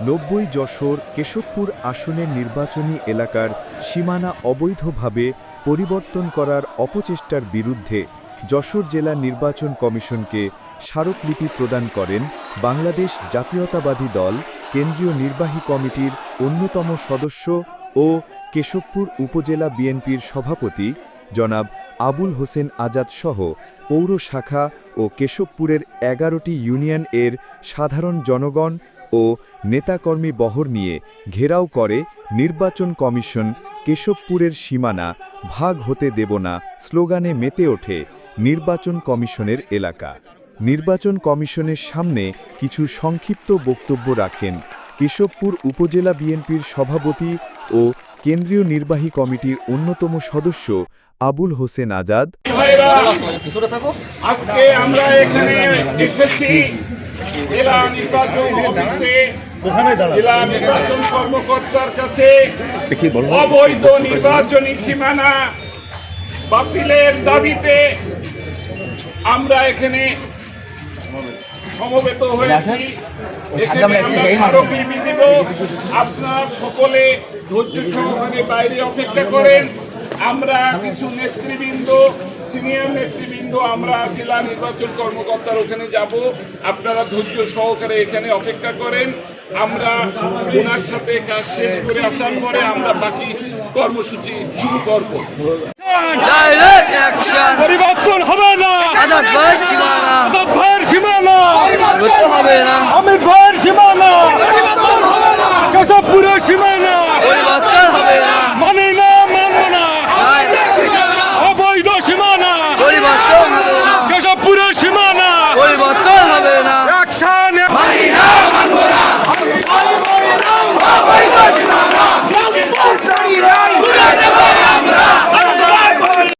নব্বই যশোর কেশবপুর আসনের নির্বাচনী এলাকার সীমানা অবৈধভাবে পরিবর্তন করার অপচেষ্টার বিরুদ্ধে যশোর জেলা নির্বাচন কমিশনকে স্মারকলিপি প্রদান করেন বাংলাদেশ জাতীয়তাবাদী দল, কেন্দ্রীয় নির্বাহী কমিটির অন্যতম সদস্য ও কেশবপুর উপজেলা বিএনপির সভাপতি জনাব আবুল হোসেন আজাদ সহ পৌর শাখা ও কেশবপুরের এগারোটি ইউনিয়ন এর সাধারণ জনগণ ও নেতাকর্মী বহর নিয়ে ঘেরাও করে নির্বাচন কমিশন কেশবপুরের সীমানা ভাগ হতে দেব না স্লোগানে মেতে ওঠে নির্বাচন কমিশনের এলাকা। নির্বাচন কমিশনের সামনে কিছু সংক্ষিপ্ত বক্তব্য রাখেন কেশবপুর উপজেলা বিএনপির সভাপতি ও কেন্দ্রীয় নির্বাহী কমিটির অন্যতম সদস্য আবুল হোসেন আজাদ। আজকে আমরা এখানে এসেছি জেলা নির্বাচন অফিসে জেলা নির্বাচন কর্মকর্তার কাছে অবৈধ নির্বাচনী সীমানা বাতিলের দাবিতে আমরা এখানে সমবেত হয়েছি। আপনারা সকলে ধৈর্য সহকারে বাইরে অপেক্ষা করেন। আমরা কিছু নেতৃবৃন্দ সিনিয়র নেতৃবৃন্দ আমরা জেলা নির্বাচন কর্মকর্তার ওখানে যাব। আপনারা ধৈর্য সহকারে এখানে অপেক্ষা করেন। আমরা ওনার সাথে কাজ শেষ করে আসার পরে আমরা বাকি কর্মসূচি শুরু করব। ডাইরেক্ট পরিবর্তন হবে না। সীমানা। হবে না। আমির ভাইয়ের সীমানা। কেশবপুরের সীমানা।